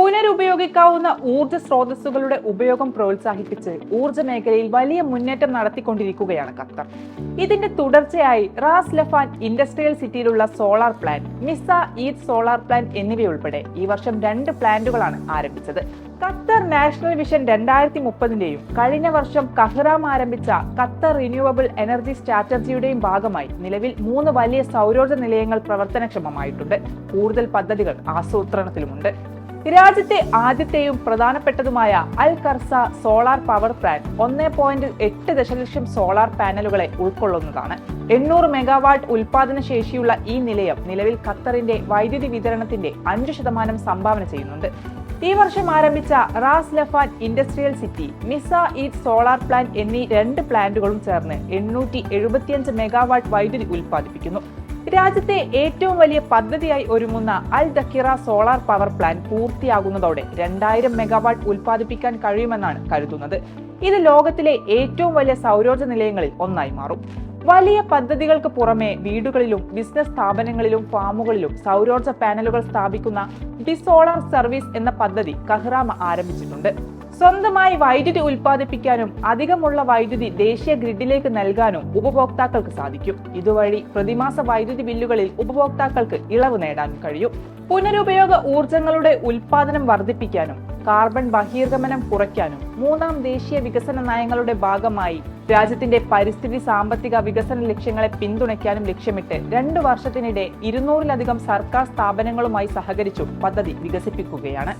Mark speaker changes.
Speaker 1: പുനരുപയോഗിക്കാവുന്ന ഊർജ സ്രോതസ്സുകളുടെ ഉപയോഗം പ്രോത്സാഹിപ്പിച്ച് ഊർജ മേഖലയിൽ വലിയ മുന്നേറ്റം നടത്തിക്കൊണ്ടിരിക്കുകയാണ് ഖത്തർ. ഇതിന്റെ തുടർച്ചയായി Ras Laffan industrial city solar plant Mesaieed solar plant എന്നിവയുൾപ്പെടെ ഈ വർഷം രണ്ട് പ്ലാന്റുകളാണ് ആരംഭിച്ചത്. ഖത്തർ നാഷണൽ വിഷൻ രണ്ടായിരത്തി മുപ്പതിന്റെയും കഴിഞ്ഞ വർഷം കഹ്റാം ആരംഭിച്ച ഖത്തർ റിന്യൂവബിൾ എനർജി സ്ട്രാറ്റജിയുടെയും ഭാഗമായി നിലവിൽ മൂന്ന് വലിയ സൗരോർജ നിലയങ്ങൾ പ്രവർത്തനക്ഷമമായിട്ടുണ്ട്. കൂടുതൽ പദ്ധതികൾ ആസൂത്രണത്തിലുമുണ്ട്. രാജ്യത്തെ ആദ്യത്തെയും പ്രധാനപ്പെട്ടതുമായ Al Kharsaah solar power plant ഒന്നേ പോയിന്റ് എട്ട് ദശലക്ഷം സോളാർ പാനലുകളെ ഉൾക്കൊള്ളുന്നതാണ്. എണ്ണൂറ് മെഗാവാട്ട് ഉൽപാദന ശേഷിയുള്ള ഈ നിലയം നിലവിൽ ഖത്തറിന്റെ വൈദ്യുതി വിതരണത്തിന്റെ അഞ്ച് ശതമാനം സംഭാവന ചെയ്യുന്നുണ്ട്. ഈ വർഷം ആരംഭിച്ച Ras Laffan industrial city Mesaieed solar plant എന്നീ രണ്ട് പ്ലാന്റുകളും ചേർന്ന് എണ്ണൂറ്റി മെഗാവാട്ട് വൈദ്യുതി ഉൽപ്പാദിപ്പിക്കുന്നു. രാജ്യത്തെ ഏറ്റവും വലിയ പദ്ധതിയായി ഒരുങ്ങുന്ന Al Dhakhira solar power plant പൂർത്തിയാകുന്നതോടെ രണ്ടായിരം മെഗാവാട്ട് ഉൽപ്പാദിപ്പിക്കാൻ കഴിയുമെന്നാണ് കരുതുന്നത്. ഇത് ലോകത്തിലെ ഏറ്റവും വലിയ സൗരോർജ നിലയങ്ങളിൽ ഒന്നായി മാറും. വലിയ പദ്ധതികൾക്ക് പുറമെ വീടുകളിലും ബിസിനസ് സ്ഥാപനങ്ങളിലും ഫാമുകളിലും സൗരോർജ പാനലുകൾ സ്ഥാപിക്കുന്ന ഡിസോളാർ സർവീസ് എന്ന പദ്ധതി കഹ്റാമ ആരംഭിച്ചിട്ടുണ്ട്. സ്വന്തമായി വൈദ്യുതി ഉൽപ്പാദിപ്പിക്കാനും അധികമുള്ള വൈദ്യുതി ദേശീയ ഗ്രിഡിലേക്ക് നൽകാനും ഉപഭോക്താക്കൾക്ക് സാധിക്കും. ഇതുവഴി പ്രതിമാസ വൈദ്യുതി ബില്ലുകളിൽ ഉപഭോക്താക്കൾക്ക് ഇളവ് നേടാനും കഴിയും. പുനരുപയോഗ ഊർജങ്ങളുടെ ഉൽപാദനം വർദ്ധിപ്പിക്കാനും കാർബൺ ബഹിർഗമനം കുറയ്ക്കാനും മൂന്നാം ദേശീയ വികസന നയങ്ങളുടെ ഭാഗമായി രാജ്യത്തിന്റെ പരിസ്ഥിതി സാമ്പത്തിക വികസന ലക്ഷ്യങ്ങളെ പിന്തുണയ്ക്കാനും ലക്ഷ്യമിട്ട് രണ്ടു വർഷത്തിനിടെ ഇരുന്നൂറിലധികം സർക്കാർ സ്ഥാപനങ്ങളുമായി സഹകരിച്ചു പദ്ധതി വികസിപ്പിക്കുകയാണ്.